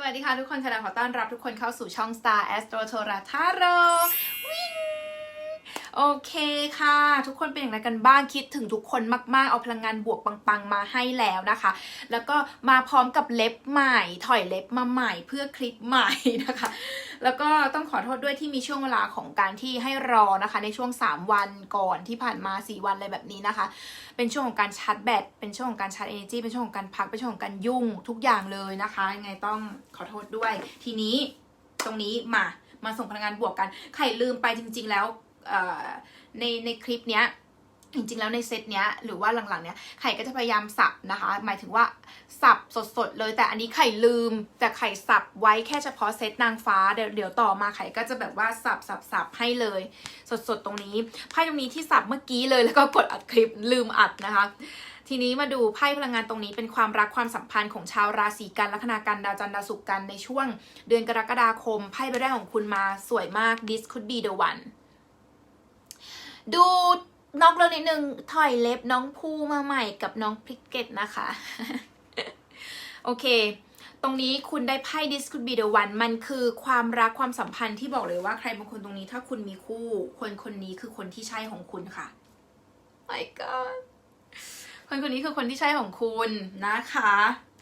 สวัสดีค่ะทุกคนค่ะขอต้อนรับทุกคนเข้าสู่ช่อง Star Astro t o r a t a r o โอเคค่ะ ทุกคนเป็นอย่างไรกันบ้างคิดถึงทุกคนมาก ๆ เอาพลังงานบวกปัง ๆ มาให้แล้วนะคะ แล้วก็มาพร้อมกับเล็บใหม่ ถอยเล็บมาใหม่เพื่อคลิปใหม่นะคะ แล้วก็ต้องขอโทษด้วยที่มีช่วงเวลาของการที่ให้รอนะคะ ในช่วง 3 วันก่อนที่ผ่านมา 4 วันอะไรแบบนี้นะคะ เป็นช่วงของการชาร์จแบตเป็นช่วงของการชาร์จ energy เป็นช่วงของการพักเป็นช่วงของการยุ่งทุกอย่างเลยนะคะยังไงต้องขอโทษด้วย ทีนี้ตรงนี้มามาส่งพลังงานบวกกัน ไข่ลืมไปจริง ๆ แล้ว ในในคลิปเนี้ยจริงๆ แล้วในเซตเนี้ยหรือว่าหลังๆเนี้ยไข่ก็จะพยายามสับนะคะ หมายถึงว่าสับสดๆ เลย แต่อันนี้ไข่ลืม แต่ไข่สับไว้แค่เฉพาะเซตนางฟ้าเดี๋ยวเดี๋ยวต่อมาไข่ก็จะแบบว่าสับสับสับให้เลย สดๆ ตรงนี้ไพ่ตรงนี้ที่สับเมื่อกี้เลยแล้วก็กดอัดคลิปลืมอัดนะคะ ทีนี้มาดูไพ่พลังงานตรงนี้เป็นความรักความสัมพันธ์ของชาวราศีกันลัคนากันดาวจันทร์ดาวศุกร์กันในช่วง เดือนกรกฎาคมไพ่ใบแรกของคุณมาสวยมาก this could be the one ดูนอกเรื่องนิดนึงถอยเล็บน้องภูมาใหม่กับน้องพริกเก็ตนะคะ โอเค ตรงนี้คุณได้ไพ่ this could be the one มันคือความรักความสัมพันธ์ที่บอกเลยว่าใครบางคนตรงนี้ถ้าคุณมีคู่ คนคนนี้คือคนที่ใช่ของคุณค่ะ my god คนคนนี้คือคนที่ใช่ของคุณนะคะ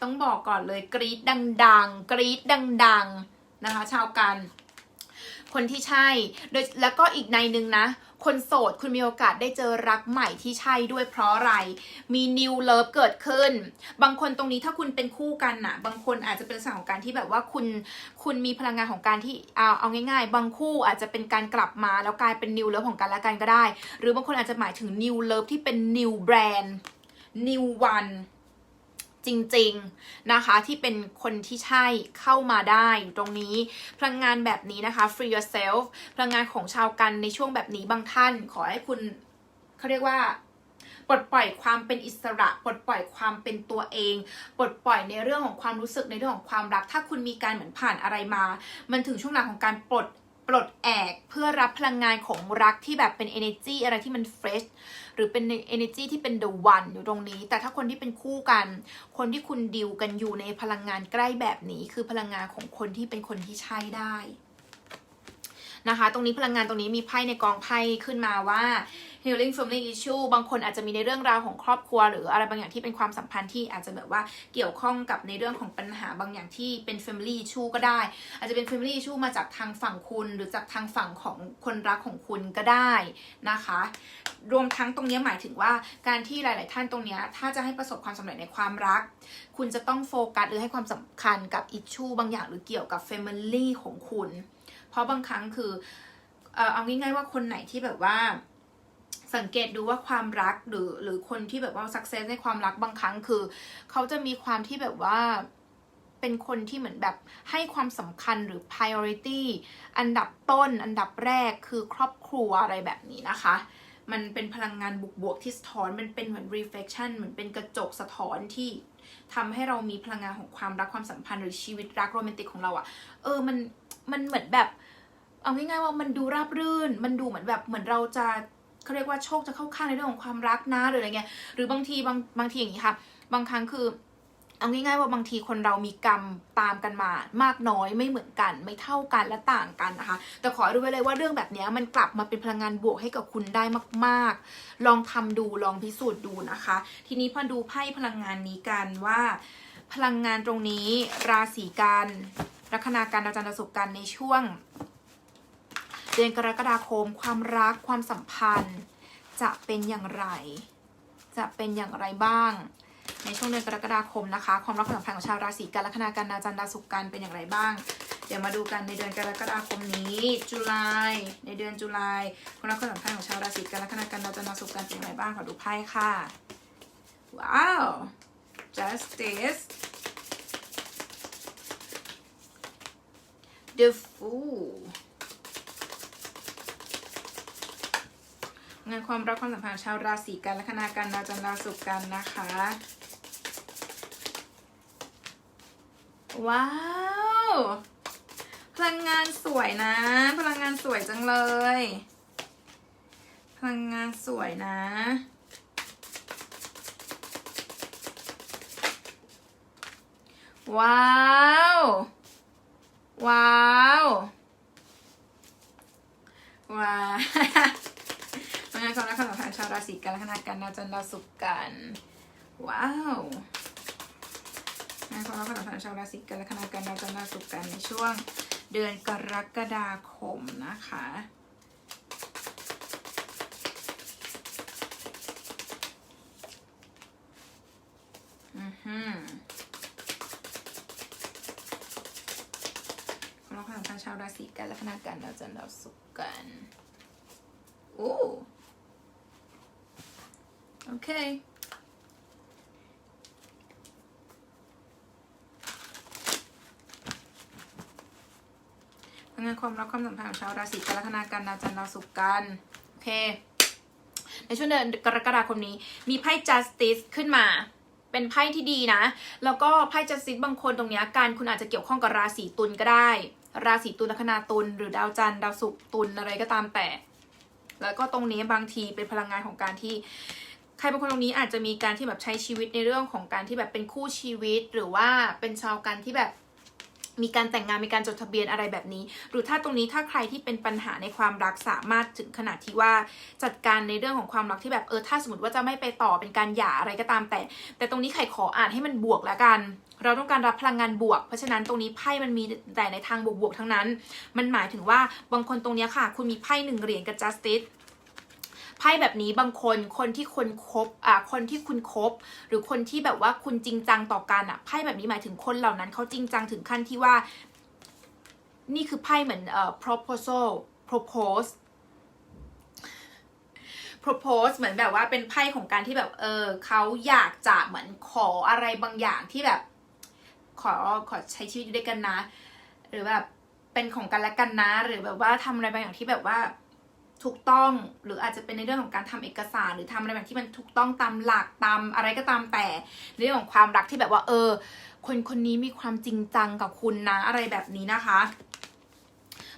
ต้องบอกก่อนเลยกรี๊ดดัง ๆ กรี๊ดดัง ๆ นะคะ ชาวกัน คนที่ใช่โดยแล้วก็อีกในหนึ่งนะ คนโสดคุณมีโอกาสได้เจอรักใหม่ที่ใช่ด้วยเพราะอะไร มีนิวเลิฟเกิดขึ้น บางคนตรงนี้ถ้าคุณเป็นคู่กันน่ะ บางคนอาจจะเป็นลักษณะของการที่แบบว่าคุณคุณมีพลังงานของการที่เอาเอาง่าย ๆ บางคู่อาจจะเป็นการกลับมาแล้วกลายเป็นนิวเลิฟของกันและกันก็ได้ หรือบางคนอาจจะหมายถึงนิวเลิฟที่เป็นนิวแบรนด์นิววัน จริงๆนะคะที่เป็นคนที่ใช่เข้ามาได้อยู่ตรงนี้ พลังงานแบบนี้นะคะ free yourself พลังงานของชาวกันในช่วงแบบนี้บางท่าน ขอให้คุณเขาเรียกว่าปลดปล่อยความเป็นอิสระปลดปล่อยความเป็นตัวเองปลดปล่อยในเรื่องของความรู้สึกในเรื่องของความรัก ถ้าคุณมีการเหมือนผ่านอะไรมา มันถึงช่วงเวลาของการปลด ปลดแอกเพื่อรับพลังงานของรักที่แบบเป็น energy อะไรที่มัน fresh หรือเป็น energy ที่เป็น the one อยู่ตรงนี้ แต่ถ้าคนที่เป็นคู่กัน คนที่คุณดิวกันอยู่ในพลังงานใกล้แบบนี้ คือพลังงานของคนที่เป็นคนที่ใช่ได้ นะคะ ตรงนี้พลังงานตรงนี้มีไพ่ในกองไพ่ขึ้นมาว่า healing family issue บางคนอาจจะมีในเรื่องราวของครอบครัว หรืออะไรบางอย่างที่เป็นความสัมพันธ์ที่อาจจะแบบว่าเกี่ยวข้องกับในเรื่องของปัญหาบางอย่างที่เป็น family issue ก็ได้ อาจจะเป็น family issue มาจากทางฝั่งคุณ หรือจากทางฝั่งของคนรักของคุณก็ได้นะคะ รวมทั้งตรงนี้หมายถึงว่าการที่หลาย ๆ ท่านตรงนี้ถ้าจะให้ประสบความสำเร็จในความรัก คุณจะต้องโฟกัสหรือให้ความสำคัญกับอิชชูบางอย่างหรือเกี่ยวกับ family ของคุณ ราะบางครั้งคือเออเอาง่ายๆว่าคนไหนที่แบบว่าสังเกตดูว่าความรักหรือหรือคนที่แบบว่า success ในความรักบางครั้งคือ เขาจะมีความที่แบบว่าเป็นคนที่เหมือนแบบให้ความสำคัญหรือ priority อันดับต้น อันดับแรกคือครอบครัวอะไรแบบนี้นะคะ มันเป็นพลังงานบวกๆที่สะท้อนมันเป็นเหมือน reflection เหมือนเป็นกระจกสะท้อนที่ทำให้เรามีพลังงานของความรักความสัมพันธ์หรือชีวิตรักโรแมนติกของเราอะ่ะ เออมันมันเหมือนแบบ เอาง่ายๆว่ามันดูราบรื่น มันดูเหมือนแบบเหมือนเราจะเขาเรียกว่าโชคจะเข้าข้างในเรื่องของความรักนะหรืออะไรเงี้ยหรือบางทีบางบางทีอย่างนี้ค่ะ บางครั้งคือเอาง่ายๆว่าบางทีคนเรามีกรรมตามกันมามากน้อยไม่เหมือนกัน ไม่เท่ากันและต่างกันนะคะ แต่ขอรู้ไว้เลยว่าเรื่องแบบนี้มันกลับมาเป็นพลังงานบวกให้กับคุณได้มาก ๆ ลองทำดูลองพิสูจน์ดูนะคะ ทีนี้พอดูไพ่พลังงานนี้กันว่า พลังงานตรงนี้ราศีกันลัคนาการดาจันทร์ดาวศุการณ์ในช่วง เดือนกรกฎาคม ความรักความสัมพันธ์ จะเป็นอย่างไร จะเป็นอย่างไรบ้าง ในช่วงเดือนกรกฎาคมนะคะ ความรักความสัมพันธ์ของชาวราศีกันลัคนากันดาจันดาวศุกกันเป็นอย่างไรบ้าง เดี๋ยวมาดูกันในเดือนกรกฎาคมนี้จุลายในเดือนจุลายความรักความสัมพันธ์ของชาวราศีกันลัคนากันดาจันดาวศุกกันเป็นอย่างไรบ้างขอดูไพ่ค่ะว้าว justice the fool งานความรักความสัมพันธ์ชาวราศีกันและคณากันดาวจันทร์ดาวศุกร์กันนะคะ ว้าว พลังงานสวยนะ พลังงานสวยจังเลย พลังงานสวยนะว้าว ว้าว ว้าว พลังงานความรักความสัมพันธ์ชาวราศีกันลัคนากันดาวจันทร์ดาวศุกร์กัน ว้าวพลังานความรักความสัมพันธ์ชาวราศีกันลัคนากันดาวจันทร์ดาวศุกร์กันในช่วงเดือนกรกฎาคมนะคะอือหือความรักความสัมพันธ์ชาวราศีกันลัคนากันดาวจันทร์ดาวศุกร์กันโอ้ โอเคพลังงานความรักความสัมพันธ์ของชาวราศีกันลัคนากันดาวจันทร์ดาวศุกร์กัน โอเค ในช่วงเดือนกรกฎาคมนี้ มีไพ่ justice ขึ้นมาเป็นไพ่ที่ดีนะ แล้วก็ไพ่ justice บางคนตรงนี้การคุณอาจจะเกี่ยวข้องกับราศีตุลก็ได้ ราศีตุลลัคนาตุลหรือดาวจันทร์ดาวศุกร์ตุลอะไรก็ตามแต่ แล้วก็ตรงนี้บางทีเป็นพลังงานของการที่ ใครบางคนตรงนี้อาจจะมีการที่แบบใช้ชีวิตในเรื่องของการที่แบบเป็นคู่ชีวิต หรือว่าเป็นชาวกันที่แบบมีการแต่งงานมีการจดทะเบียนอะไรแบบนี้ หรือถ้าตรงนี้ถ้าใครที่เป็นปัญหาในความรักสามารถถึงขนาดที่ว่าจัดการในเรื่องของความรักที่แบบเออถ้าสมมติว่าจะไม่ไปต่อเป็นการหย่าอะไรก็ตามแต่ แต่ตรงนี้ไข่ขออ่านให้มันบวกแล้วกัน เราต้องการรับพลังงานบวก เพราะฉะนั้นตรงนี้ไพ่มันมีแต่ในทางบวกๆทั้งนั้น มันหมายถึงว่าบางคนตรงนี้ค่ะ คุณมีไพ่หนึ่งเหรียญกับ justice ไพ่แบบนี้บางคนคนที่คนคบอะคนที่คุณคบ หรือคนที่แบบว่าคุณจริงจังต่อกันอะไพ่แบบนี้หมายถึงคนเหล่านั้นเขาจริงจังถึงขั้นที่ว่า นี่คือไพ่เหมือนเอ่อ proposal propose propose เหมือนแบบว่าเป็นไพ่ของการที่แบบเออเขาอยากจะเหมือนขออะไรบางอย่างที่แบบ ขอขอใช้ชีวิตอยู่ด้วยกันนะ หรือแบบเป็นของกันและกันนะ หรือแบบว่าทำอะไรบางอย่างที่แบบว่า ถูกต้องหรืออาจจะเป็นในเรื่องของการทำเอกสาร หรือทำอะไรแบบที่มันถูกต้องตามหลักตามอะไรก็ตามแต่เรื่องของความรักที่แบบว่า เออ คนคนนี้มีความจริงจังกับคุณนะอะไรแบบนี้นะคะ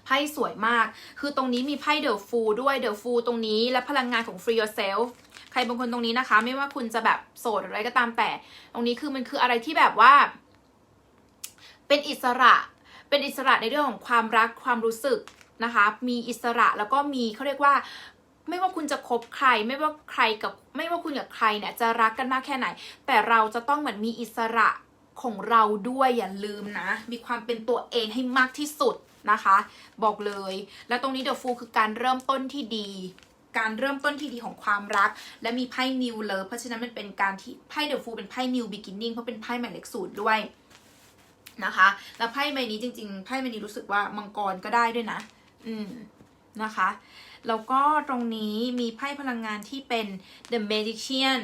ไพ่สวยมาก คือตรงนี้มีไพ่เดอะฟูด้วยเดอะฟูตรงนี้และพลังงานของ free yourself ใครบางคนตรงนี้นะคะ ไม่ว่าคุณจะแบบโสดอะไรก็ตามแต่ ตรงนี้คือมันคืออะไรที่แบบว่า เป็นอิสระ เป็นอิสระในเรื่องของความรักความรู้สึก นะคะ มีอิสระแล้วก็มีเขาเรียกว่าไม่ว่าคุณจะคบใคร ไม่ว่าใครกับไม่ว่าคุณกับใครเนี่ยจะรักกันมากแค่ไหน แต่เราจะต้องเหมือนมีอิสระของเราด้วยอย่าลืมนะ มีความเป็นตัวเองให้มากที่สุดนะคะ บอกเลย แล้วตรงนี้เดอะฟูคือการเริ่มต้นที่ดี การเริ่มต้นที่ดีของความรัก และมีไพ่ New Love เพราะฉะนั้นมันเป็นการที่ไพ่เดอะฟูเป็นไพ่ New Beginning เพราะเป็นไพ่หมายเลขศูนย์ด้วยนะคะ แล้วไพ่ใบนี้จริงๆไพ่ใบนี้รู้สึกว่ามังกรก็ได้ด้วยนะ อืมนะคะแล้วก็ตรงนี้มีไพ่พลังงานที่เป็น The Magician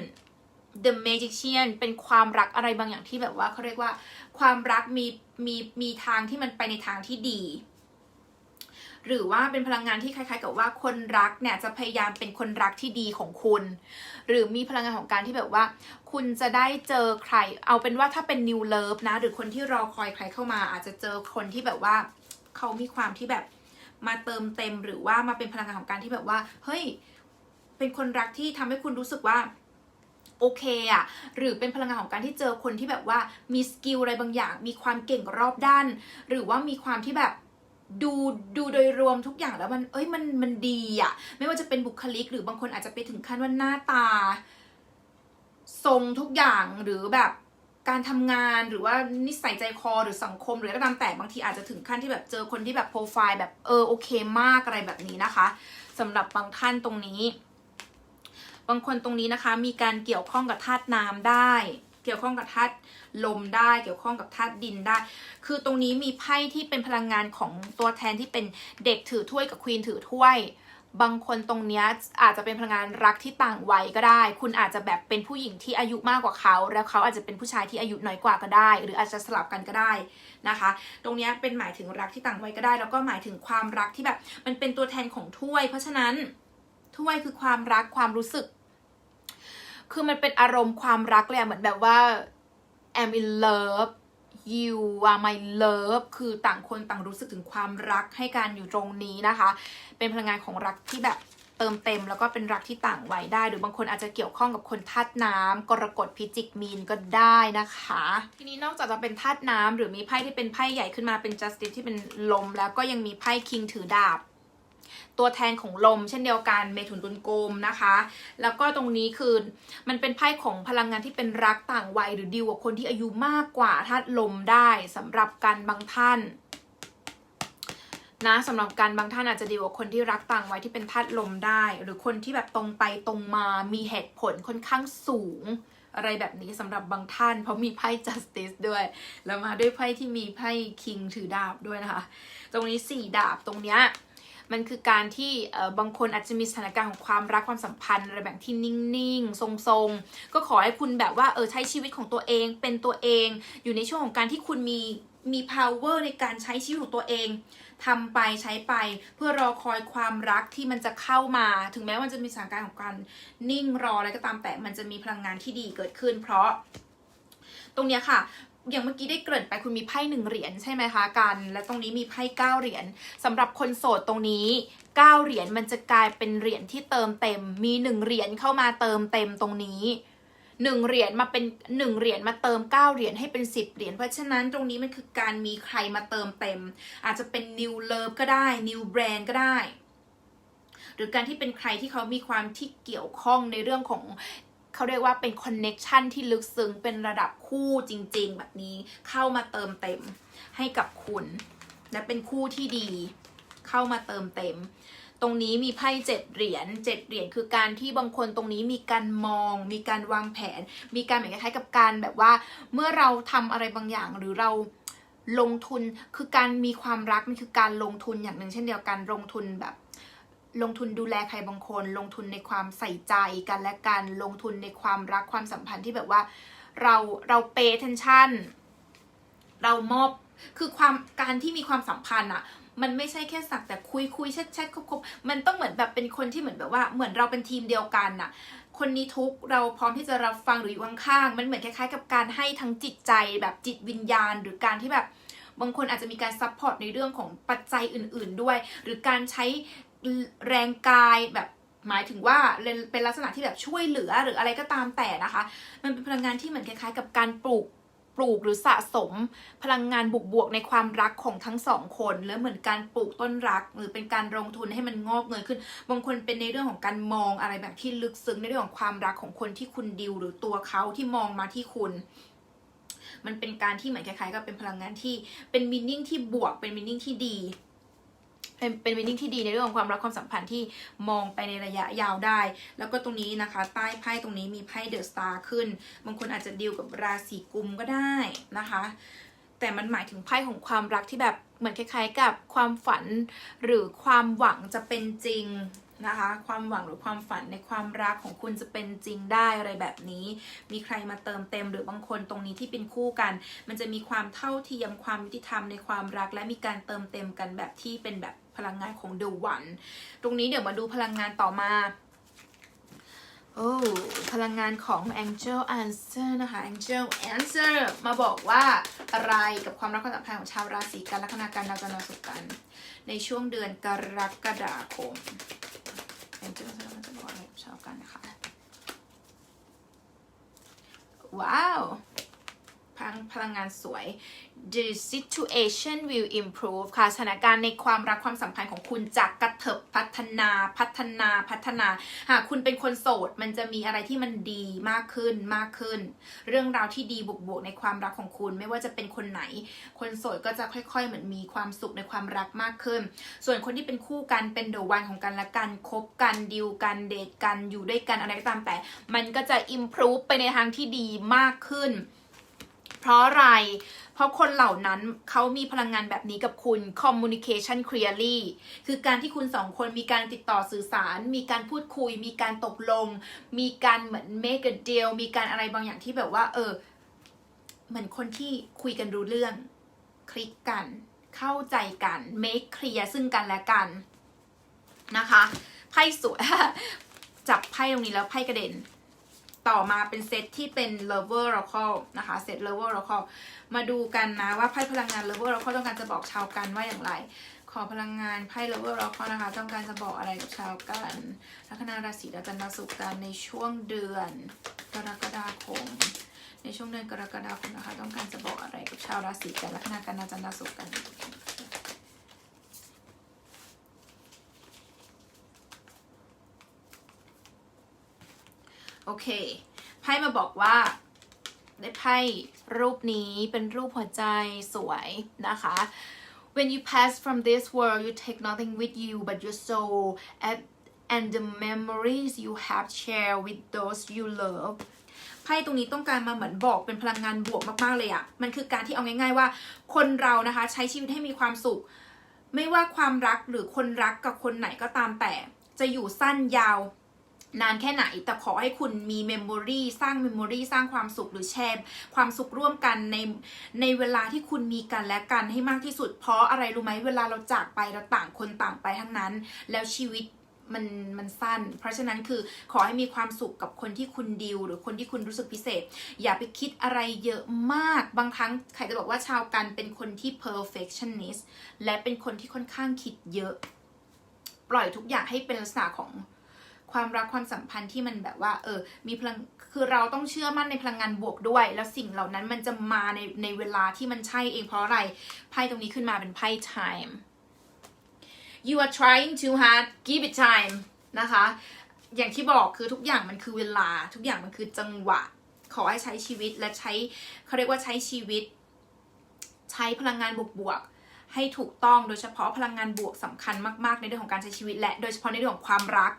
The Magician เป็นความรักอะไรบางอย่างที่แบบว่าเขาเรียกว่า ความรักมีมีมีทางที่มันไปในทางที่ดี หรือว่าเป็นพลังงานที่คล้าย ๆ กับว่าคนรักเนี่ยจะพยายามเป็นคนรักที่ดีของคุณ หรือมีพลังงานของการที่แบบว่า คุณจะได้เจอใคร เอาเป็นว่าถ้าเป็น new love นะ หรือคนที่รอคอยใครเข้ามา อาจจะเจอคนที่แบบว่าเขามีความที่แบบ มาเติมเต็มหรือว่ามาเป็นพลังงานของการที่แบบว่า เฮ้ย เป็นคนรักที่ทำให้คุณรู้สึกว่าโอเคอะหรือเป็นพลังงานของการที่เจอคนที่แบบว่ามีสกิลอะไรบางอย่าง มีความเก่งรอบด้าน หรือว่ามีความที่แบบดูดูโดยรวมทุกอย่างแล้วมัน เอ้ยมันมันดีอะไม่ว่าจะเป็นบุคลิก หรือบางคนอาจจะไปถึงขั้นว่าหน้าตา ทรงทุกอย่างหรือแบบ การทำงานหรือว่านิสัยใจคอหรือสังคมหรืออะไรก็ตามแต่บางทีอาจจะถึงขั้นที่แบบเจอคนที่แบบโปรไฟล์แบบเออโอเคมากอะไรแบบนี้นะคะสำหรับบางท่านตรงนี้ บางคนตรงนี้นะคะ มีการเกี่ยวข้องกับธาตุน้ำได้ เกี่ยวข้องกับธาตุลมได้ เกี่ยวข้องกับธาตุดินได้ คือตรงนี้มีไพ่ที่เป็นพลังงานของตัวแทนที่เป็นเด็กถือถ้วยกับควีนถือถ้วย บางคนตรงเนี้ยอาจจะเป็นพลังงานรักที่ต่างวัยก็ได้ คุณอาจจะแบบเป็นผู้หญิงที่อายุมากกว่าเขา แล้วเขาอาจจะเป็นผู้ชายที่อายุน้อยกว่าก็ได้ หรืออาจจะสลับกันก็ได้นะคะ ตรงนี้เป็นหมายถึงรักที่ต่างวัยก็ได้ แล้วก็หมายถึงความรักที่แบบมันเป็นตัวแทนของถ้วย เพราะฉะนั้นถ้วยคือความรักความรู้สึก คือมันเป็นอารมณ์ความรักเลยอะเหมือนแบบว่า I'm in love you are my love คือต่างคนต่างรู้สึกถึงความรักให้การอยู่ตรงนี้นะคะ เป็นพลังงานของรักที่แบบเติมเต็มแล้วก็เป็นรักที่ต่างวัยได้ หรือบางคนอาจจะเกี่ยวข้องกับคนธาตุน้ำกรกฎพิจิกมีนก็ได้นะคะ ทีนี้นอกจากจะเป็นธาตุน้ำหรือมีไพ่ที่เป็นไพ่ใหญ่ขึ้นมาเป็น justice ที่เป็นลม แล้วก็ยังมีไพ่ king ถือดาบ ตัวแทนของลม เช่นเดียวกันเมถุนตุลโกมนะคะ แล้วก็ตรงนี้คือมันเป็นไพ่ของพลังงานที่เป็นรักต่างวัยหรือดีลกับคนที่อายุมากกว่าธาตุลมได้สำหรับการบางท่านนะสำหรับการบางท่านอาจจะดีกว่าคนที่รักต่างวัยที่เป็นธาตุลมได้ หรือคนที่แบบตรงไปตรงมามีเหตุผลค่อนข้างสูงอะไรแบบนี้สำหรับบางท่าน เพราะมีไพ่ justice ด้วย แล้วมาด้วยไพ่ที่มีไพ่ king ถือดาบด้วยนะคะ ตรงนี้สี่ดาบตรงเนี้ย มันคือการที่บางคนอาจจะมีสถานการณ์ของความรักความสัมพันธ์อะไรแบบที่นิ่งๆ ทรงๆ ก็ขอให้คุณแบบว่าเออใช้ชีวิตของตัวเองเป็นตัวเอง อยู่ในช่วงของการที่คุณมีมี power ในการใช้ชีวิตของตัวเองทำไปใช้ไปเพื่อรอคอยความรักที่มันจะเข้ามา ถึงแม้มันจะมีสถานการณ์ของการนิ่งรออะไรก็ตามแต่มันจะมีพลังงานที่ดีเกิดขึ้น เพราะตรงเนี้ยค่ะ อย่างเมื่อกี้ได้เกริ่นไปคุณมีไพ่หนึ่งเหรียญใช่ไหมคะกัน และตรงนี้มีไพ่เก้าเหรียญสำหรับคนโสดตรงนี้เก้าเหรียญมันจะกลายเป็นเหรียญที่เติมเต็ม มีหนึ่งเหรียญเข้ามาเติมเต็มตรงนี้หนึ่งเหรียญมาเป็นหนึ่งเหรียญมาเติมเก้าเหรียญให้เป็นสิบเหรียญเพราะฉะนั้นตรงนี้มันคือการมีใครมาเติมเต็ม อาจจะเป็น new love ก็ได้ new brand ก็ได้ หรือการที่เป็นใครที่เขามีความที่เกี่ยวข้องในเรื่องของ เขาเรียกว่าเป็นคอนเน็ชันที่ลึกซึ้งเป็นระดับคู่จริง ๆ แบบนี้เข้ามาเติมเต็มให้กับคุณ และเป็นคู่ที่ดี เข้ามาเติมเต็ม ตรงนี้มีไพ่เจ็ดเหรียญเจ็ดเหรียญคือการที่บางคนตรงนี้มีการมอง มีการวางแผน มีการเหมือนคล้ายๆกับการแบบว่า เมื่อเราทำอะไรบางอย่างหรือเราลงทุนคือการมีความรักมันคือการลงทุนอย่างหนึ่งเช่นเดียวกันลงทุนแบบ ลงทุนดูแลใครบางคน ลงทุนในความใส่ใจกันและกัน ลงทุนในความรักความสัมพันธ์ที่แบบว่า เราเราเปย์เทนชั่นเรามอบคือความการที่มีความสัมพันธ์อะมันไม่ใช่แค่สักแต่คุยคุยแชทแชทคบคบมันต้องเหมือนแบบเป็นคนที่เหมือนแบบว่าเหมือนเราเป็นทีมเดียวกันน่ะ คนนี้ทุกเราพร้อมที่จะรับฟังหรืออยู่ข้างๆมันเหมือนคล้ายๆ กับการให้ทั้งจิตใจแบบจิตวิญญาณ หรือการที่แบบบางคนอาจจะมีการซัพพอร์ตในเรื่องของปัจจัยอื่น ๆ ด้วย หรือการใช้ แรงกายแบบหมายถึงว่าเป็นลักษณะที่แบบช่วยเหลือหรืออะไรก็ตามแต่นะคะ มันเป็นพลังงานที่เหมือนคล้ายๆ กับการปลูกปลูกหรือสะสมพลังงานบวกๆในความรักของทั้งสองคนแล้วเหมือนการปลูกต้นรัก หรือเป็นการลงทุนให้มันงอกเงยขึ้น บางคนเป็นในเรื่องของการมองอะไรแบบที่ลึกซึ้งในเรื่องของความรักของคนที่คุณดิวหรือตัวเขาที่มองมาที่คุณ มันเป็นการที่เหมือนคล้ายๆ กับเป็นพลังงานที่เป็นมินิ่งที่บวกเป็นมินิ่งที่ดี เป็นเป็นมินิ่งที่ดีในเรื่องของความรักความสัมพันธ์ที่มองไปในระยะยาวได้ แล้วก็ตรงนี้นะคะ ใต้ไพ่ตรงนี้มีไพ่เดอะสตาร์ขึ้น บางคนอาจจะดีลกับราศีกุมก็ได้นะคะ แต่มันหมายถึงไพ่ของความรักที่แบบเหมือนคล้ายๆ กับความฝันหรือความหวังจะเป็นจริงนะคะ ความหวังหรือความฝันในความรักของคุณจะเป็นจริงได้อะไรแบบนี้ มีใครมาเติมเต็มหรือบางคนตรงนี้ที่เป็นคู่กัน มันจะมีความเท่าเทียมความยุติธรรมในความรัก และมีการเติมเต็มกันแบบที่เป็นแบบ พลังงานของ The One ตรงนี้เดี๋ยวมาดูพลังงานต่อมาโอ้พลังงานของ Angel Answer นะคะ Angel Answer มาบอกว่าอะไรกับความรักความสัมพันธ์ของชาวราศีกันลัคนากันดาวจันทร์ดาวศุกร์กัน ในช่วงเดือนกรกฎาคม Angel Answer จะบอกอะไรกับชาวกันนะคะ ว้าว พลังพลังงานสวย the situation will improve ค่ะ สถานการณ์ในความรักความสัมพันธ์ของคุณจะกระเถิบพัฒนาพัฒนาพัฒนา หากคุณเป็นคนโสด มันจะมีอะไรที่มันดีมากขึ้นมากขึ้น เรื่องราวที่ดีบวกๆในความรักของคุณ ไม่ว่าจะเป็นคนไหน คนโสดก็จะค่อยๆ เหมือนมีความสุขในความรักมากขึ้น ส่วนคนที่เป็นคู่กันเป็นเดอะวันของกันและกันคบกันดิวกันเดทกันอยู่ด้วยกันอะไรก็ตามแต่ มันก็จะ improve ไปในทางที่ดีมากขึ้น เพราะอะไร เพราะคนเหล่านั้นเขามีพลังงานแบบนี้กับคุณ communication clearly คือการที่คุณสองคนมีการติดต่อสื่อสาร มีการพูดคุย มีการตกลง มีการเหมือน make a deal มีการอะไรบางอย่างที่แบบว่า เออ เหมือนคนที่คุยกันรู้เรื่อง คลิกกัน เข้าใจกัน make clear ซึ่งกันและกันนะคะไพ่สวยจับไพ่ตรงนี้แล้วไพ่กระเด็น ต่อมาเป็นเซตที่เป็น lover oracle นะคะเซต lover oracle มาดูกันนะว่าไพ่พลังงาน lover oracle ต้องการจะบอกชาวกันว่าอย่างไร ขอพลังงานไพ่เลเวอร์ร็อกนะคะ ต้องการจะบอกอะไรกับชาวกันลัคนาราศีดาวจันทร์ดาวศุกร์กันในช่วงเดือนกรกฎาคม ในช่วงเดือนกรกฎาคมนะคะ ต้องการจะบอกอะไรกับชาวราศีกันลัคนากันดาวจันทร์ดาวศุกร์กัน โอเค ไพ่มาบอกว่า ได้ไพ่รูปนี้เป็นรูปหัวใจสวยนะคะ when you pass from this world you take nothing with you but your soul and, and the memories you have shared with those you love ไพ่ตรงนี้ต้องการมาเหมือนบอกเป็นพลังงานบวกมากๆเลยอะมันคือการที่เอาง่าย ๆว่า คนเรานะคะใช้ชีวิตให้มีความสุข ไม่ว่าความรักหรือคนรักกับคนไหนก็ตามแต่ จะอยู่สั้นยาว นานแค่ไหน แต่ขอให้คุณมีเมมโมรีสร้างเมมโมรีสร้างความสุขหรือแชร์ความสุขร่วมกันในในเวลาที่คุณมีกันและกันให้มากที่สุด เพราะอะไรรู้ไหมเวลาเราจากไปเราต่างคนต่างไปทั้งนั้น แล้วชีวิตมันมันสั้น เพราะฉะนั้นคือขอให้มีความสุขกับคนที่คุณดิว หรือคนที่คุณรู้สึกพิเศษ อย่าไปคิดอะไรเยอะมาก บางครั้งใครจะบอกว่าชาวกันเป็นคนที่ perfectionist และเป็นคนที่ค่อนข้างคิดเยอะ ปล่อยทุกอย่างให้เป็นลักษณะของ ความรักความสัมพันธ์ที่มันแบบว่า เออ มีพลังคือเราต้องเชื่อมั่นในพลังงานบวกด้วย แล้วสิ่งเหล่านั้นมันจะมาในในเวลาที่มันใช่เองเพราะอะไรไพ่ตรงนี้ขึ้นมาเป็นไพ่ time you are trying too hard give it time นะคะ อย่างที่บอกคือทุกอย่างมันคือเวลา ทุกอย่างมันคือจังหวะ ขอให้ใช้ชีวิตและใช้เขาเรียกว่าใช้ชีวิต ใช้พลังงานบวกๆ ให้ถูกต้องโดยเฉพาะพลังงานบวกสำคัญมากๆ ในเรื่องของการใช้ชีวิตและโดยเฉพาะในเรื่องของความรัก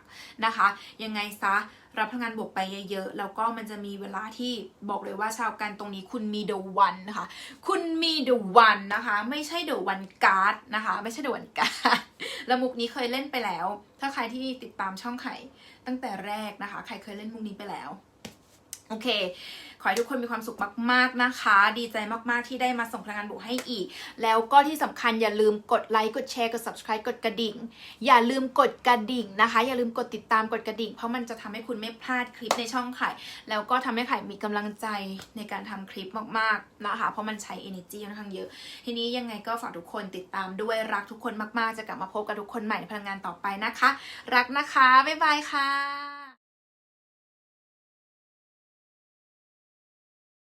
นะคะ ยังไงซะรับพลังงานบวกไปเยอะๆ แล้วก็มันจะมีเวลาที่บอกเลยว่าชาวกันตรงนี้คุณมี the one นะคะ คุณมี the one นะคะ ไม่ใช่ the one card นะคะ ไม่ใช่ the one card ล้วมุกนี้เคยเล่นไปแล้ว ถ้าใครที่ติดตามช่องไข่ตั้งแต่แรกนะคะ ใครเคยเล่นมุกนี้ไปแล้ว โอเค ขอให้ทุกคนมีความสุขมาก ๆ นะคะ ดีใจมาก ๆ ที่ได้มาส่งพลังงานบวกให้อีก แล้วก็ที่สำคัญอย่าลืมกดไลค์ กดแชร์ กด subscribe กดกระดิ่ง อย่าลืมกดกระดิ่งนะคะ อย่าลืมกดติดตาม กดกระดิ่ง เพราะมันจะทำให้คุณไม่พลาดคลิปในช่องไข่ แล้วก็ทำให้ไข่มีกำลังใจในการทำคลิปมาก ๆ นะคะ เพราะมันใช้ energy ค่อนข้างเยอะ ทีนี้ยังไงก็ฝากทุกคนติดตามด้วย รักทุกคนมาก ๆ จะกลับมาพบกับทุกคนใหม่ในพลังงานต่อไปนะคะ รักนะคะ บ๊ายบายค่ะ